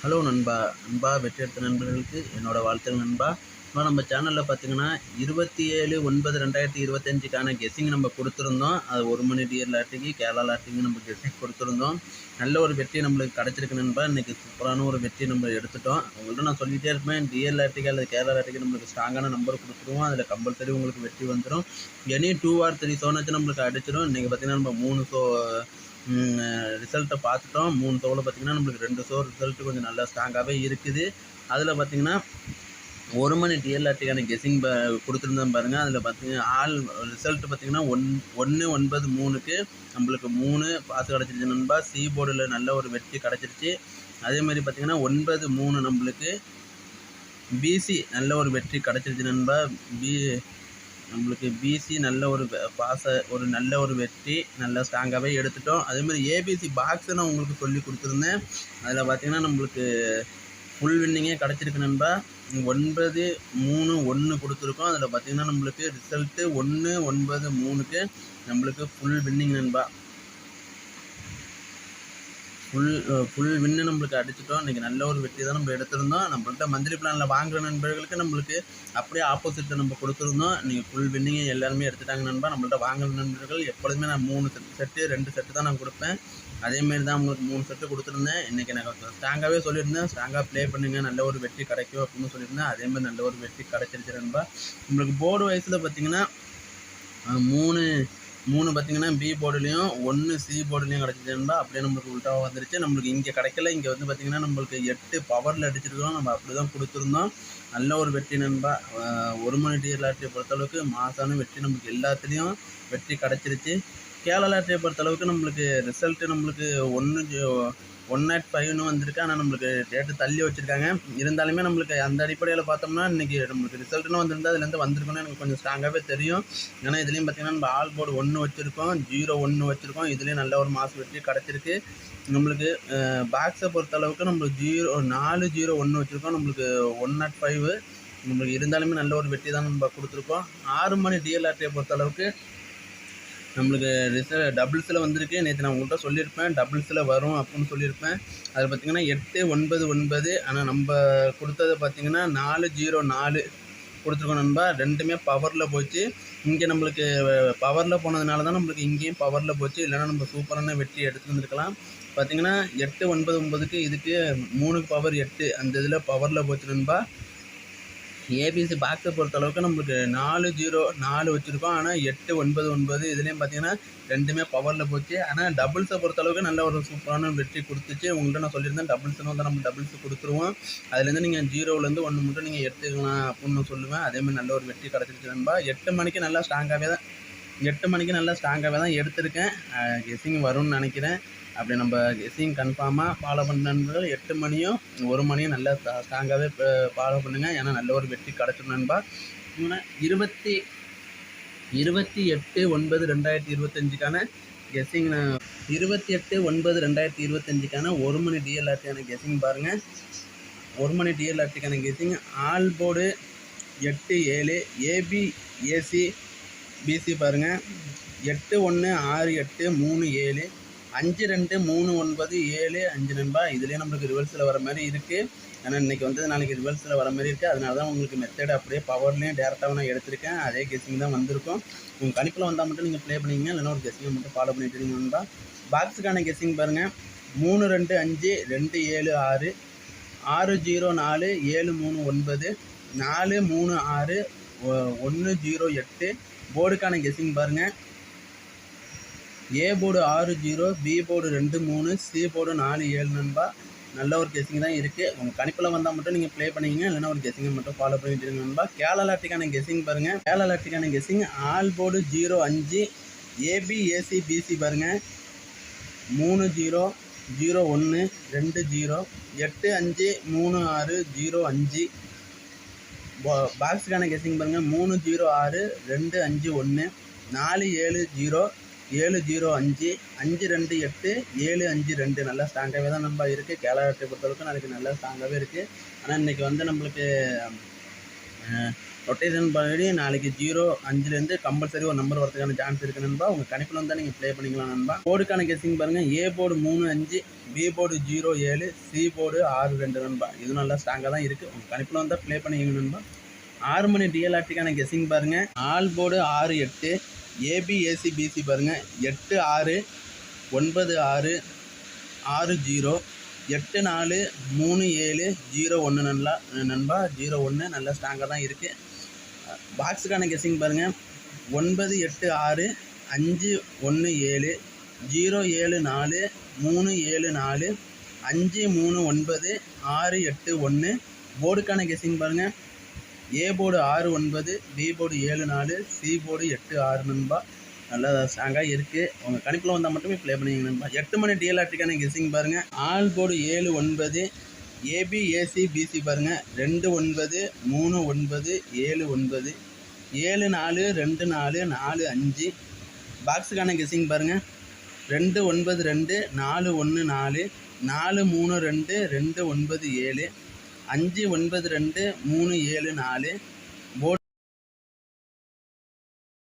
Hello நண்பா நண்பா வெற்றி எடுத்த நண்பர்களுக்கு என்னோடய வாழ்த்துக்கள் நண்பா. இப்போ நம்ம சேனலில் பார்த்தீங்கன்னா இருபத்தி ஏழு ஒன்பது ரெண்டாயிரத்தி இருபத்தஞ்சுக்கான கெஸ்ஸிங் நம்ம கொடுத்துருந்தோம். அது ஒரு மணி டியர் லாட்டிக்கு கேரளா லாட்டிக்கு நம்ம கெஸ்ஸிங் கொடுத்துருந்தோம். நல்ல ஒரு வெற்றி நம்மளுக்கு கிடச்சிருக்கு நண்பா. இன்றைக்கி சூப்பரான ஒரு வெற்றி நம்ம எடுத்துட்டோம். உங்கள்கிட்ட நான் சொல்லிகிட்டே இருப்பேன் டிஎல் லாட்டிக்கு அல்லது கேரளா லாட்டிக்கு நம்மளுக்கு ஸ்ட்ராங்கான நம்பர் கொடுத்துருவோம். அதில் கம்பல்சரி உங்களுக்கு வெற்றி வந்துடும் எனி டூ ஆர் த்ரீ சோனாச்சும் நம்மளுக்கு அடிச்சிடும் இன்றைக்கி பார்த்தீங்கன்னா நம்ம மூணு ஷோ ரிசல்ட்டை பார்த்துட்டோம். மூணு தோலை பார்த்தீங்கன்னா நம்மளுக்கு ரெண்டு சோர் ரிசல்ட்டு கொஞ்சம் நல்லா ஸ்ட்ராங்காகவே இருக்குது. அதில் பார்த்தீங்கன்னா ஒரு மணி டிஎல்ஆர்டிக்கான கெஸிங் ப கொடுத்துருந்தேன் பாருங்கள் அதில் பார்த்தீங்கன்னா ஆல் ரிசல்ட் பார்த்திங்கன்னா ஒன் ஒன்று ஒன்பது மூணுக்கு நம்மளுக்கு மூணு பாஸ் கிடச்சிருச்சு நண்பா. சி போர்டில் நல்ல ஒரு வெற்றி கிடச்சிருச்சு. அதே மாதிரி பார்த்திங்கன்னா ஒன்பது மூணு நம்மளுக்கு பிசி நல்ல ஒரு வெற்றி கிடச்சிருச்சு நண்பா. பி நம்மளுக்கு பிசி நல்ல ஒரு பாச ஒரு நல்ல ஒரு வெற்றி நல்ல ஸ்ட்ராங்காகவே எடுத்துட்டோம். அதேமாதிரி ஏபிசி பாக்ஸை நான் உங்களுக்கு சொல்லி கொடுத்துருந்தேன். அதில் பார்த்திங்கன்னா நம்மளுக்கு ஃபுல் வின்னிங்கே கிடச்சிருக்கு நண்பா. ஒன்பது மூணு ஒன்று கொடுத்துருக்கோம். அதில் பார்த்தீங்கன்னா நம்மளுக்கு ரிசல்ட்டு ஒன்று ஒன்பது மூணுக்கு நம்மளுக்கு ஃபுல் வின்னிங் நண்பா. ஃபுல் ஃபுல் வின்னு நம்மளுக்கு அடிச்சிட்டோம். இன்றைக்கி நல்ல ஒரு வெற்றி தான் நம்ம எடுத்திருந்தோம். நம்மள்ட்ட மந்த்லி பிளானில் வாங்குற நண்பர்களுக்கு நம்மளுக்கு அப்படியே ஆப்போசிட்டில் நம்ம கொடுத்துருந்தோம். நீங்கள் ஃபுல் வின்னிங்கை எல்லாருமே எடுத்துட்டாங்க நண்பா. நம்மள்கிட்ட வாங்குற நண்பர்கள் எப்பொழுதுமே நான் மூணு செட் செட்டு ரெண்டு செட்டு தான் நான் கொடுப்பேன். அதேமாரி தான் உங்களுக்கு மூணு செட்டு கொடுத்துருந்தேன். இன்றைக்கி எனக்கு ஸ்ட்ராங்காகவே சொல்லியிருந்தேன். ஸ்ட்ராங்காக ப்ளே பண்ணுங்கள் நல்ல ஒரு வெற்றி கிடைக்கும் அப்படின்னு சொல்லியிருந்தேன். அதேமாதிரி நல்ல ஒரு வெற்றி கிடைச்சிருச்சு நண்பா. நம்மளுக்கு போர்டு வயசில் பார்த்தீங்கன்னா மூணு மூணு பார்த்தீங்கன்னா பி போர்டுலேயும் ஒன்று சி போர்டுலேயும் கிடச்சிதுன்னா அப்படியே நம்மளுக்கு உள்டாக வந்துருச்சு. நம்மளுக்கு இங்கே கிடைக்கல. இங்கே வந்து பார்த்திங்கன்னா நம்மளுக்கு எட்டு பவரில் அடிச்சிருக்கோம் நம்ம அப்படி தான் கொடுத்துருந்தோம். நல்ல ஒரு வெற்றி நண்பா. ஒரு மணி டியர் லாட்டரியை பொறுத்தளவுக்கு மாசான வெற்றி நம்மளுக்கு எல்லாத்துலேயும் வெற்றி கிடச்சிருச்சு. கேரளா லாட்டரியை பொறுத்தளவுக்கு நம்மளுக்கு ரிசல்ட்டு நம்மளுக்கு ஒன்று ஒன் நாட் ஃபைவ்னு வந்திருக்கு. ஆனால் நம்மளுக்கு டேட்டு தள்ளி வச்சுருக்காங்க. இருந்தாலுமே நம்மளுக்கு அந்த அடிப்படையில் பார்த்தோம்னா இன்றைக்கி நம்மளுக்கு ரிசல்ட்டுன்னு வந்திருந்தால் அதுலேருந்து வந்திருக்குன்னு எனக்கு கொஞ்சம் ஸ்ட்ராங்காகவே தெரியும். ஏன்னா இதுலேயும் பார்த்திங்கன்னா நம்ம ஆல் போர்டு ஒன்று வச்சுருக்கோம் ஜீரோ ஒன்று வச்சுருக்கோம். இதுலேயும் நல்ல ஒரு மாசு வெற்றி கிடச்சிருக்கு. நம்மளுக்கு பாக்ஸை பொறுத்தளவுக்கு நம்மளுக்கு ஜீரோ நாலு ஜீரோ ஒன்று வச்சுருக்கோம். நம்மளுக்கு ஒன் நாட் ஃபைவ் நம்மளுக்கு இருந்தாலுமே நல்ல ஒரு வெற்றி தான் நம்ம கொடுத்துருக்கோம். ஆறு மணி டிஎல்ஆர்டியை பொறுத்தளவுக்கு நம்மளுக்கு ரிசல் டபுள்ஸில் வந்திருக்கு. நேற்று நான் உங்கள்கிட்ட சொல்லியிருப்பேன். டபுள்ஸில் வரும் அப்படின்னு சொல்லியிருப்பேன். அதில் பார்த்திங்கன்னா எட்டு ஒன்பது ஒன்பது. ஆனால் நம்ம கொடுத்தது பார்த்திங்கன்னா நாலு ஜீரோ நாலு கொடுத்துருக்கோம் நண்பா. ரெண்டுமே பவரில் போச்சு. இங்கே நம்மளுக்கு பவரில் போனதுனால தான் நம்மளுக்கு இங்கேயும் பவரில் போச்சு. இல்லைனா நம்ம சூப்பரான வெற்றி எடுத்து வந்துருக்கலாம். பார்த்திங்கன்னா எட்டு ஒன்பது ஒன்பதுக்கு இதுக்கு மூணு பவர் எட்டு. அந்த இதில் பவரில் போச்சு நண்பா. ஏபிசி பாக்ஸை பொறுத்தளவுக்கு நம்மளுக்கு நாலு ஜீரோ நாலு வச்சுருக்கோம். ஆனால் எட்டு ஒன்பது ஒன்பது இதுலேயும் பார்த்தீங்கன்னா ரெண்டுமே பவரில் போச்சு. ஆனால் டபுள்ஸை பொறுத்தளவுக்கு நல்ல ஒரு சூப்பரான வெற்றி கொடுத்துச்சு. உங்கள்கிட்ட நான் சொல்லியிருந்தேன் டபுள்ஸ்னு வந்து நம்ம டபுள்ஸ் கொடுத்துருவோம். அதுலேருந்து நீங்கள் ஜீரோவிலேருந்து ஒன்று மட்டும் நீங்கள் எடுத்துக்கலாம் அப்படின்னு சொல்லுவேன். அதேமாதிரி நல்ல ஒரு வெற்றி கிடச்சிருச்சு நண்பா. எட்டு மணிக்கு நல்லா ஸ்ட்ராங்காகவே தான் எட்டு மணிக்கு நல்லா ஸ்ட்ராங்காகவே தான் எடுத்திருக்கேன். கெஸ்ஸிங் வரும்னு நினைக்கிறேன். அப்படி நம்ம கெஸ்ஸிங் கன்ஃபார்மாக ஃபாலோ பண்ண நண்பர்கள் எட்டு மணியும் ஒரு மணியும் நல்லா ஸ்ட்ராங்காகவே ஃபாலோ பண்ணுங்கள் ஏன்னா நல்ல ஒரு வெற்றி கிடச்சிடும் நண்பா. இருபத்தி இருபத்தி எட்டு ஒன்பது ரெண்டாயிரத்தி இருபத்தஞ்சுக்கான கெஸ்ஸிங் இருபத்தி எட்டு ஒன்பது ரெண்டாயிரத்தி இருபத்தஞ்சுக்கான ஒரு மணி டிஎல்ஆர்டிக்கான கெஸ்ஸிங் பாருங்கள் ஒரு மணி டிஎல்ஆர்டிக்கான கெஸ்ஸிங் ஆல் போர்டு எட்டு ஏழு ஏபி ஏசி பிசி பாருங்கள் எட்டு ஒன்று ஆறு எட்டு மூணு ஏழு அஞ்சு ரெண்டு மூணு ஒன்பது ஏழு அஞ்சு நண்பா இதுலேயே நம்மளுக்கு ரிவல்ஸில் வர மாதிரி இருக்குது ஏன்னா இன்றைக்கி வந்து நாளைக்கு ரிவல்ஸில் வர மாதிரி இருக்குது அதனால தான் உங்களுக்கு மெத்தட் அப்படியே பவர்லேயும் டேரெக்டாக நான் எடுத்திருக்கேன். அதே கெஸ்ஸிங் தான் வந்திருக்கும். உங்கள் கணிப்பில் வந்தால் மட்டும் நீங்கள் ப்ளே பண்ணிங்க இல்லைனா ஒரு கெஸ்ஸிங்கை மட்டும் ஃபாலோ பண்ணிட்டு இருக்கீங்க நண்பா பாக்ஸுக்கான கெஸ்ஸிங் பாருங்கள் மூணு ரெண்டு அஞ்சு ரெண்டு ஏழு ஆறு. ஆறு ஜீரோ நாலு ஏழு மூணு ஒன்பது. நாலு மூணு ஆறு. ஒன்று ஜீரோ எட்டு. போர்டுக்கான கெஸ்ஸிங் பாருங்கள் ஏ போர்டு ஆறு ஜீரோ பி போர்டு ரெண்டு மூணு சி போர்டு நாலு ஏழு நண்பா. நல்ல ஒரு கெஸ்ஸிங் தான் இருக்குது உங்கள் கணிப்பில் வந்தால் மட்டும் நீங்கள் ப்ளே பண்ணிங்க இல்லைனா ஒரு கெஸ்ஸிங்கை மட்டும் ஃபாலோ பண்ணிட்டு இருங்க நண்பா. கேரளாட்டிக்கான கெஸ்ஸிங் பாருங்கள் கேரளாட்டிக்கான கெஸ்ஸிங் ஆல் போர்டு ஜீரோ அஞ்சு ஏபி ஏசி பிசி பாருங்கள் மூணு ஜீரோ ஜீரோ ஒன்று ரெண்டு ஜீரோ எட்டு அஞ்சு மூணு ஆறு ஜீரோ அஞ்சு. பாக்ஸுக்கான கெஸ்ஸிங் பாருங்கள் மூணு ஜீரோ ஆறு ரெண்டு அஞ்சு ஒன்று நாலு ஏழு ஜீரோ ஏழு ஜீரோ அஞ்சு அஞ்சு ரெண்டு எட்டு ஏழு அஞ்சு ரெண்டு. நல்லா ஸ்ட்ராங்காகவே தான் நம்ம இருக்குது கேரளாட்டை பொறுத்தளவுக்கு நாளைக்கு நல்லா ஸ்ட்ராங்காகவே இருக்குது ஆனால் இன்றைக்கி வந்து நம்மளுக்கு ரொட்டேஷன் படி நாளைக்கு ஜீரோ அஞ்சுலேருந்து கம்பல்சரி ஒரு நம்பர் வரதுக்கான சான்ஸ் இருக்குது நண்பா. உங்கள் கணிப்பில் வந்தால் நீங்கள் ப்ளே பண்ணிக்கலாம் நண்பா. போர்டுக்கான கெஸிங் பாருங்கள் ஏ போர்டு மூணு அஞ்சு பி போர்டு ஜீரோ ஏழு சி போர்டு ஆறு ரெண்டு நண்பா. இது நல்லா ஸ்ட்ராங்காக தான் இருக்குது உங்கள் கணிப்பில் வந்தால் ப்ளே பண்ணிக்கணும் நண்பா. ஆறு மணி டிஎல்ஆர்டிக்கான கெஸிங் பாருங்கள் ஆல் போர்டு ஆறு எட்டு ஏபி பிசி பாருங்கள் எட்டு ஆறு ஒன்பது ஆறு ஆறு ஜீரோ. எட்டு நாலு மூணு ஏழு ஜீரோ ஒன்று நல்லா நண்பா ஜீரோ ஒன்று நல்லா ஸ்ட்ராங்காக தான் இருக்குது பாக்ஸுக்கான கெஸிங் பாருங்கள் ஒன்பது எட்டு ஆறு அஞ்சு ஒன்று ஏழு ஜீரோ ஏழு நாலு மூணு ஏழு நாலு அஞ்சு மூணு ஒன்பது ஆறு எட்டு ஒன்று போர்டுக்கான கெஸிங் பாருங்கள் ஏ போர்டு ஆறு ஒன்பது பி போர்டு ஏழு நாலு சி போர்டு எட்டு ஆறு நண்பா. நல்லா ஸ்ட்ராங்காக இருக்குது உங்கள் கணிப்பில் வந்தால் மட்டுமே ப்ளே பண்ணிங்க நண்பா. எட்டு மணி டிஎல்ஆர்டிக்கான கெஸிங் பாருங்கள் ஆல் போர்டு ஏழு ஒன்பது ஏபி ஏசி பிசி பாருங்கள் ரெண்டு ஒன்பது மூணு ஒன்பது ஏழு ஒன்பது. ஏழு நாலு ரெண்டு நாலு நாலு அஞ்சு. பாக்ஸுக்கான கெஸிங் பாருங்கள் ரெண்டு ஒன்பது ரெண்டு நாலு ஒன்று நாலு நாலு மூணு ரெண்டு ரெண்டு ஒன்பது ஏழு. அஞ்சு ஒன்பது ரெண்டு மூணு ஏழு நாலு